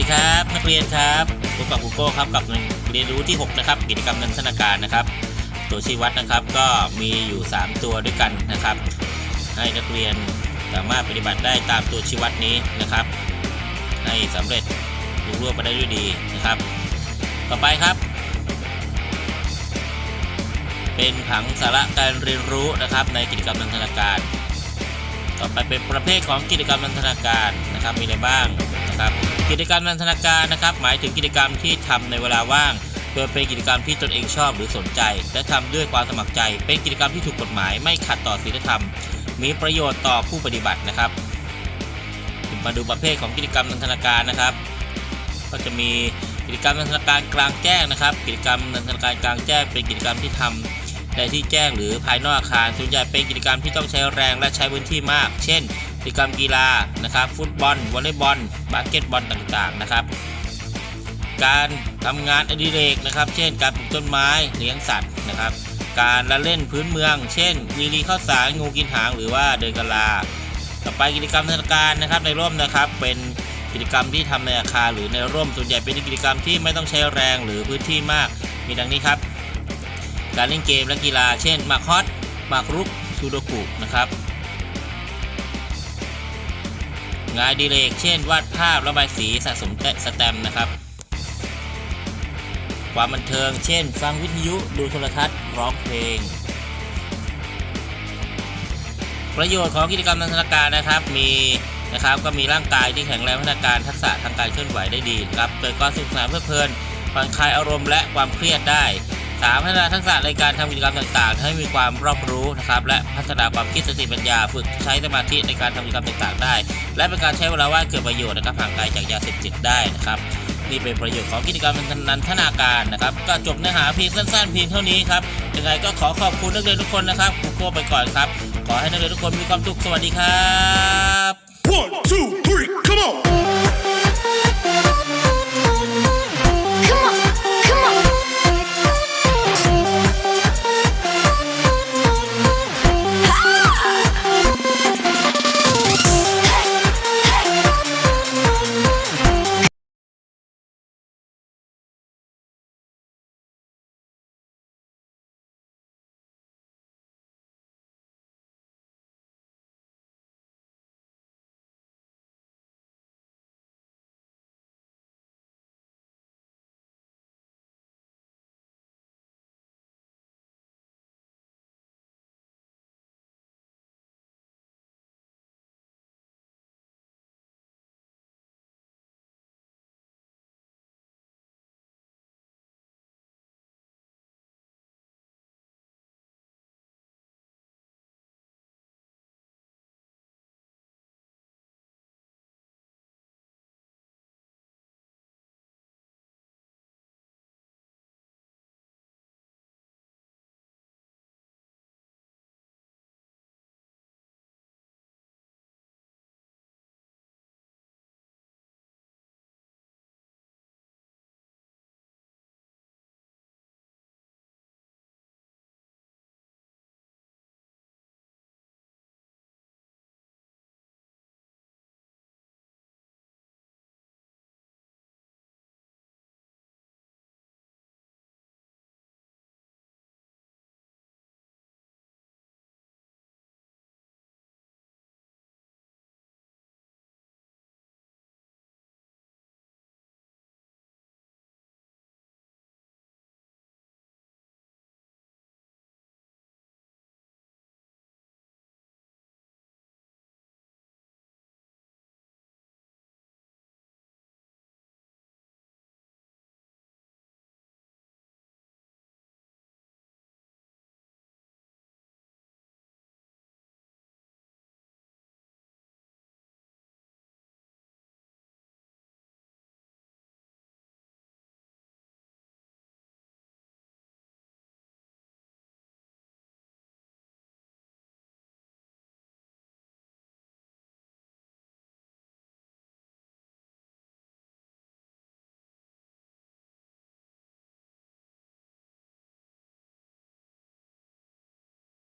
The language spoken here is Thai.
ดีครับนักเรียนครับพบกับครูโก้ครับกับเรียนรู้ที่ 6 นะครับ กิจกรรมนันทนาการนะครับ ตัวชี้วัดนะครับก็มีอยู่ 3 ตัวด้วยกันนะครับ ให้นักเรียนสามารถปฏิบัติได้ตามตัวชี้วัดนี้นะครับ ให้สำเร็จลุล่วงไปได้ด้วยดีนะครับ ต่อไปครับ เป็นผังสาระการเรียนรู้นะครับ ในกิจกรรมนันทนาการ ต่อไปเป็นประเภทของกิจกรรมนันทนาการนะครับมีอะไรบ้าง นะครับ กิจกรรมนันทนาการนะครับ หมายถึงกิจกรรมที่ทำในเวลาว่างโดยเป็นกิจกรรมที่ตนเองชอบหรือสนใจ และทำด้วยความสมัครใจ เป็นกิจกรรมที่ถูกกฎหมายไม่ขัดต่อศีลธรรม มีประโยชน์ต่อผู้ปฏิบัตินะครับ มาดูประเภทของกิจกรรมนันทนาการนะครับ ก็จะมีกิจกรรมนันทนาการกลางแจ้งนะครับ กิจกรรมนันทนาการกลางแจ้ง เป็นกิจกรรมที่ทำในที่แจ้งหรือภายนอกอาคารส่วนใหญ่เป็นกิจกรรมที่ต้องใช้แรงและใช้พื้นที่มาก เช่น กิจกรรมกีฬานะครับ ฟุตบอลวอลเลย์บอลบาสเกตบอลต่างๆนะครับ การทำงานอดิเรกนะครับ เช่น การปลูกต้นไม้เลี้ยงสัตว์นะครับ การละเล่นพื้นเมือง เช่นวีรีข้าวสารงูกินหางหรือว่าเดินกะลา ต่อไปกิจกรรมธนาการนะครับในร่มนะครับเป็นกิจกรรมที่ทำในอาคารหรือในร่มส่วนใหญ่เป็นกิจกรรมที่ไม่ต้องใช้แรงหรือพื้นที่มาก มีดังนี้ครับ การเล่นเกมและกีฬา เช่นมากฮอตมากรุกซูโดกุนะครับ งานดีเลกเช่น วาดภาพระบายสีสะสมสแตมนะครับ ความบันเทิง เช่น ฟังวิทยุดูโทรทัศน์ร้องเพลง ประโยชน์ของกิจกรรมทางธนาการนะครับ มีนะครับก็มีร่างกายที่แข็งแรงพัฒนาการทักษะทางการเคลื่อนไหวได้ดีครับเกิดความสนุกสนานเพลิดเพลินผ่อนคลายอารมณ์และความเครียดได้ สามพัฒนาทักษะในการทำกิจกรรมต่างๆ ให้มีความรอบรู้นะครับและพัฒนาความคิดสติปัญญา ฝึกใช้สมาธิในการทำกิจกรรมต่างๆ ได้ และเป็นการใช้เวลาว่างเกิดประโยชน์นะครับห่างไกลจากยาเสพติดได้นะครับนี่เป็นประโยชน์ของกิจกรรมนันทนาการนะครับก็จบเนื้อหาเพียงสั้นๆเพียงเท่านี้ครับยังไงก็ขอขอบคุณนักเรียนทุกคนนะครับครูโก้ไปก่อนครับ ขอให้นักเรียนทุกคนมีความสุขสวัสดีครับ One, two!